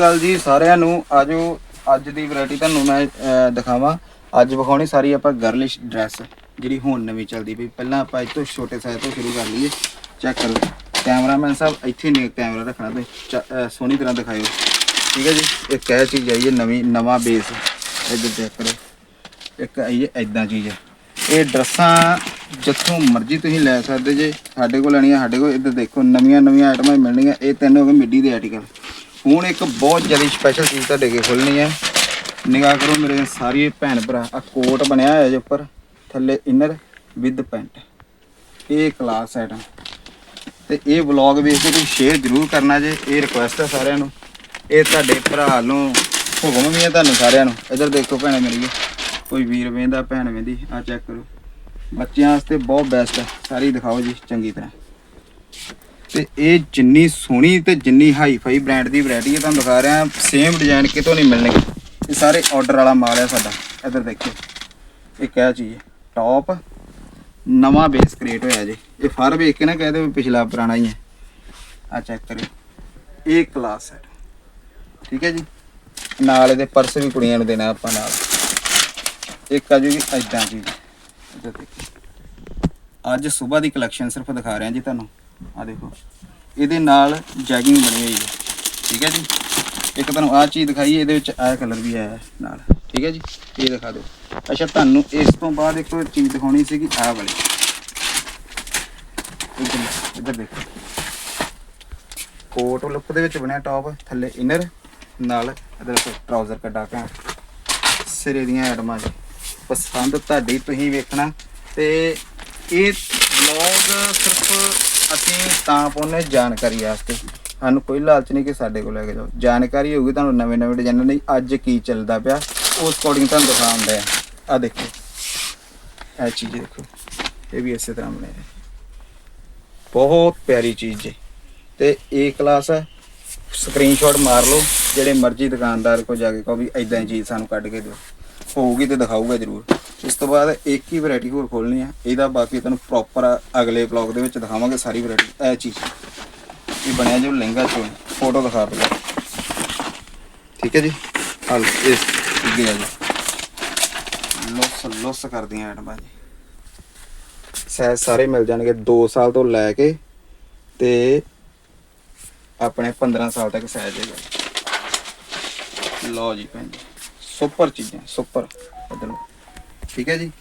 ਅਕਾਲ ਜੀ ਸਾਰਿਆਂ ਨੂੰ ਆਜੋ ਅੱਜ ਦੀ ਵੈਰਾਈਟੀ ਤੁਹਾਨੂੰ ਮੈਂ ਅਹ, ਦਿਖਾਵਾਂ। ਅੱਜ ਵਿਖਾਉਣੀ ਸਾਰੀ ਆਪਾਂ ਗਰਲਿਸ਼ ਡਰੈਸ ਜਿਹੜੀ ਹੁਣ ਨਵੀਂ ਚੱਲਦੀ ਪਈ। ਪਹਿਲਾਂ ਆਪਾਂ ਇਹ ਤੋਂ ਛੋਟੇ ਸਾਈਜ਼ ਤੋਂ ਸ਼ੁਰੂ ਕਰ ਲਈਏ। ਚੈੱਕ ਕਰੋ ਕੈਮਰਾਮੈਨ ਸਾਹਿਬ ਇੱਥੇ ਨੇ ਕੈਮਰਾ ਰੱਖਣਾ ਤੇ ਚ- ਅਹ, ਸੋਹਣੀ ਤਰ੍ਹਾਂ ਦਿਖਾਇਓ। ਠੀਕ ਹੈ ਜੀ? ਇੱਕ ਇਹ ਚੀਜ਼ ਆਈ ਹੈ ਨਵੀਂ ਨਵਾਂ ਬੇਸ ਇੱਧਰ ਚੈੱਕ ਕਰੋ। ਇੱਕ ਆਈ ਹੈ ਐਦਾਂ ਚੀਜ਼ ਹੈ। ਇਹ ਡਰੈਸਾਂ ਜਿੱਥੋਂ ਮਰਜ਼ੀ ਤੁਸੀਂ ਲੈ ਸਕਦੇ ਜੇ। ਸਾਡੇ ਕੋਲ ਲੈਣੀਆਂ ਸਾਡੇ ਕੋਲ ਇੱਧਰ ਦੇਖੋ ਨਵੀਆਂ ਨਵੀਆਂ ਆਈਟਮਾਂ ਮਿਲਣਗੀਆਂ ਇਹ ਤਿੰਨ ਹੋ ਗਏ ਮਿੱਡੀ ਦੇ ਆਰਟੀਕਲ ਹੁਣ ਇੱਕ ਬਹੁਤ ਜ਼ਿਆਦਾ ਸਪੈਸ਼ਲ ਚੀਜ਼ ਤੁਹਾਡੇ ਕੇ ਖੋਲਣੀ ਹੈ। ਨਿਗਾਹ ਕਰੋ ਮੇਰੇ ਸਾਰੇ ਭੈਣ ਭਰਾ ਆ ਕੋਟ ਬਣਿਆ ਹੋਇਆ ਜੇ ਉੱਪਰ, ਥੱਲੇ ਇਨਰ ਵਿਦ ਪੈਂਟ ਇਹ ਕਲਾਸ ਆਈਟਮ ਤੇ ਇਹ ਵਲੌਗ ਵੇਖ ਕੇ ਤੁਸੀਂ ਸ਼ੇਅਰ ਜ਼ਰੂਰ ਕਰਨਾ ਜੇ, ਇਹ ਰਿਕੁਐਸਟ ਹੈ ਸਾਰਿਆਂ ਨੂੰ। ਇਹ ਤੁਹਾਡੇ ਭਰਾ ਨੂੰ ਹੁਕਮ ਵੀ ਹੈ ਤੁਹਾਨੂੰ ਸਾਰਿਆਂ ਨੂੰ। ਇੱਧਰ ਦੇਖੋ ਭੈਣੇ ਮੇਰੀ ਕੋਈ ਵੀਰ ਵੇਂਦਾ, ਭੈਣ ਵੇਂਦੀ, ਆ ਚੈੱਕ ਕਰੋ। ਬੱਚਿਆਂ ਵਾਸਤੇ ਬਹੁਤ ਬੈਸਟ ਹੈ, ਸਾਰੀ ਦਿਖਾਓ ਜੀ, ਚੰਗੀ ਤਰ੍ਹਾਂ। ਤੇ ਇਹ ਜਿੰਨੀ ਸੋਹਣੀ ਤੇ ਜਿੰਨੀ ਹਾਈ ਫਾਈ ਬ੍ਰਾਂਡ ਦੀ ਵੈਰਾਈਟੀ ਹੈ, ਤੁਹਾਨੂੰ ਦਿਖਾ ਰਿਹਾ ਸੇਮ ਡਿਜ਼ਾਈਨ ਕਿਤੋਂ ਨਹੀਂ ਮਿਲਣੇ। ਇਹ ਸਾਰੇ ਆਰਡਰ ਵਾਲਾ ਮਾਲ ਹੈ ਸਾਡਾ। ਇੱਧਰ ਦੇਖਿਓ। ਇਹ ਕਿਆ ਚੀਜ਼ ਹੈ ਟੌਪ ਨਵਾਂ ਬੇਸ ਕ੍ਰੀਏਟ ਹੋਇਆ ਜੀ। ਇਹ ਫਰ ਵੇਖ ਕੇ ਨਾ ਕਹਦੇ ਵੀ ਪਿਛਲਾ ਪੁਰਾਣਾ ਹੀ ਹੈ। ਆ ਚੈੱਕ ਕਰਿਓ। ਇਹ ਕਲਾਸ ਹੈ। ਠੀਕ ਹੈ ਜੀ? ਨਾਲ ਇਹਦੇ ਪਰਸ ਵੀ ਕੁੜੀਆਂ ਨੂੰ ਦੇਣਾ ਆਪਾਂ ਨਾਲ। ਇੱਕ ਆ ਜੂਗੀ ਐਦਾਂ ਜੀ ਇੱਧਰ ਅੱਜ ਸਵੇਰ ਦੀ ਕਲੈਕਸ਼ਨ ਸਿਰਫ ਦਿਖਾ ਰਿਹਾ ਜੀ ਤੁਹਾਨੂੰ। ਆ ਦੇਖੋ। ਇਹਦੇ ਨਾਲ ਜੈਗਿੰਗ ਬਣੀ ਹੋਈ ਹੈ। ਠੀਕ ਹੈ ਜੀ? ਇੱਕ ਤੁਹਾਨੂੰ ਆਹ ਚੀਜ਼ ਦਿਖਾਈ, ਇਹਦੇ ਵਿੱਚ ਆਹ ਕਲਰ ਵੀ ਆਇਆ ਨਾਲ। ਠੀਕ ਹੈ ਜੀ? ਇਹ ਦਿਖਾ ਦਿਓ। ਅੱਛਾ, ਤੁਹਾਨੂੰ ਇਸ ਤੋਂ ਬਾਅਦ ਇੱਕ ਚੀਜ਼ ਦਿਖਾਉਣੀ ਸੀਗੀ, ਆਹ ਵਾਲੀ। ਇੱਧਰ ਦੇਖੋ ਕੋਟ ਲੁੱਕ ਦੇ ਵਿੱਚ ਬਣਿਆ ਟੌਪ ਥੱਲੇ ਇਨਰ ਨਾਲ ਇਧਰ ਟਰਾਊਜ਼ਰ ਕੱਢਾ ਕੇ ਸਿਰੇ ਦੀਆਂ ਐਡਮਾਂ ਜੀ। ਪਸੰਦ ਤੁਹਾਡੀ, ਤੁਸੀਂ ਵੇਖਣਾ। ਤੇ ਇਹ ਵਲੌਗ ਸਿਰਫ ਅਸੀਂ ਤਾਂ ਪਾਉਨੇ ਜਾਣਕਾਰੀ ਵਾਸਤੇ। ਸਾਨੂੰ ਕੋਈ ਲਾਲਚ ਨਹੀਂ ਕਿ ਸਾਡੇ ਕੋਲ ਲੈ ਕੇ ਜਾਓ। ਜਾਣਕਾਰੀ ਹੋਊਗੀ ਤੁਹਾਨੂੰ ਨਵੇਂ ਨਵੇਂ ਡਿਜ਼ਾਈਨਾਂ ਦੀ ਅੱਜ ਕੀ ਚੱਲਦਾ ਪਿਆ, ਉਸ ਅਕੋਰਡਿੰਗ ਤੁਹਾਨੂੰ ਦਿਖਾਉਂਦੇ ਆ ਆ ਦੇਖੋ। ਇਹ ਚੀਜ਼ ਦੇਖੋ। ਇਹ ਵੀ ਇਸੇ ਤਰ੍ਹਾਂ ਬਣਿਆ। ਹੈ ਬਹੁਤ ਪਿਆਰੀ ਚੀਜ਼ ਹੈ। ਤੇ ਇਹ ਕਲਾਸ ਹੈ। ਸਕਰੀਨਸ਼ਾਟ ਮਾਰ ਲਓ। ਜਿਹੜੇ ਮਰਜ਼ੀ ਦੁਕਾਨਦਾਰ ਕੋ ਜਾ ਕੇ ਕਹੋ ਵੀ ਐਦਾਂ ਦੀ ਚੀਜ਼ ਸਾਨੂੰ ਕੱਢ ਕੇ ਦਿਓ। ਹੋਊਗੀ ਤੇ ਦਿਖਾਊਗਾ ਜ਼ਰੂਰ। ਇਸ ਤੋਂ ਬਾਅਦ ਇੱਕ ਹੀ ਵੈਰਾਈਟੀ ਹੋਰ ਖੋਲਣੀ ਆ। ਇਹਦਾ ਬਾਕੀ ਤੁਹਾਨੂੰ ਪ੍ਰੋਪਰ ਅਗਲੇ ਬਲੌਗ ਦੇ ਵਿੱਚ ਦਿਖਾਵਾਂਗੇ ਸਾਰੀ ਵੈਰਾਈਟੀ ਇਹ ਚੀਜ਼। ਇਹ ਬਣਿਆ ਜੋ ਲਹਿੰਗਾ ਚੋਂ। ਫੋਟੋ ਦਿਖਾ ਦਿਓ। ਠੀਕ ਹੈ ਜੀ? ਹਲ ਇਸ ਅੱਗੇ ਆ ਜੀ। ਲੋਸ ਲੋਸ ਕਰਦੀਆਂ ਆਈਟਮਾਂ ਜੀ। ਸਾਈਜ਼ ਸਾਰੇ ਮਿਲ ਜਾਣਗੇ 2 ਸਾਲ ਤੋਂ ਲੈ ਕੇ ਤੇ ਆਪਣੇ 15 ਸਾਲ ਤੱਕ ਸਾਈਜ਼ ਹੈਗਾ। ਲਓ ਜੀ ਭੈਣ ਜੀ। ਸੁਪਰ ਚੀਜ਼ਾਂ, ਸੁਪਰ। ਮਤਲਬ ਠੀਕ ਹੈ ਜੀ?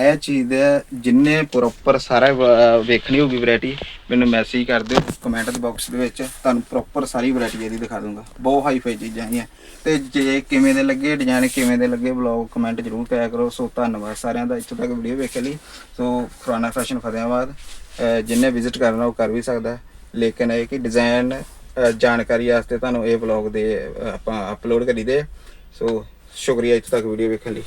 ਇਹ ਚੀਜ਼ ਦੇ ਜਿੰਨੇ ਪ੍ਰੋਪਰ ਸਾਰਾ ਵ- ਵੇਖਣੀ ਹੋਊਗੀ ਵੈਰਾਈਟੀ ਮੈਨੂੰ ਮੈਸੇਜ ਕਰ ਦਿਓ ਕਮੈਂਟ ਦੇ ਬਾਕਸ ਦੇ ਵਿੱਚ, ਤੁਹਾਨੂੰ ਪ੍ਰੋਪਰ ਸਾਰੀ ਵੈਰਾਈਟੀ ਇਹਦੀ ਦਿਖਾ ਦੂੰਗਾ। ਬਹੁਤ ਹਾਈ ਫਾਈ ਚੀਜ਼ਾਂ ਹੈਗੀਆਂ। ਤੇ ਜੇ ਕਿਵੇਂ ਦੇ ਲੱਗੇ ਡਿਜ਼ਾਈਨ ਕਿਵੇਂ ਦੇ ਲੱਗੇ ਵਲੌਗ ਕਮੈਂਟ ਜ਼ਰੂਰ ਕਰਿਆ ਕਰੋ। ਸੋ, ਧੰਨਵਾਦ ਸਾਰਿਆਂ ਦਾ ਇੱਥੋਂ ਤੱਕ ਵੀਡੀਓ ਵੇਖਣ ਲਈ। ਸੋ ਖੁਰਾਨਾ ਫੈਸ਼ਨ ਫਤਿਆਬਾਦ ਅਹ, ਜਿੰਨੇ ਵਿਜ਼ਿਟ ਕਰਨਾ, ਉਹ ਕਰ ਵੀ ਸਕਦਾ। ਹੈ। ਲੇਕਿਨ ਇਹ ਕਿ ਡਿਜ਼ਾਈਨ ਜਾਣਕਾਰੀ ਵਾਸਤੇ ਤੁਹਾਨੂੰ ਇਹ ਵਲੌਗ ਦੇ, ਅਹ, ਆਪਾਂ ਅਪਲੋਡ ਕਰੀਦੇ ਆ। ਸੋ ਸ਼ੁਕਰੀਆ ਇੱਥੋਂ ਤੱਕ ਵੀਡੀਓ ਵੇਖਣ ਲਈ।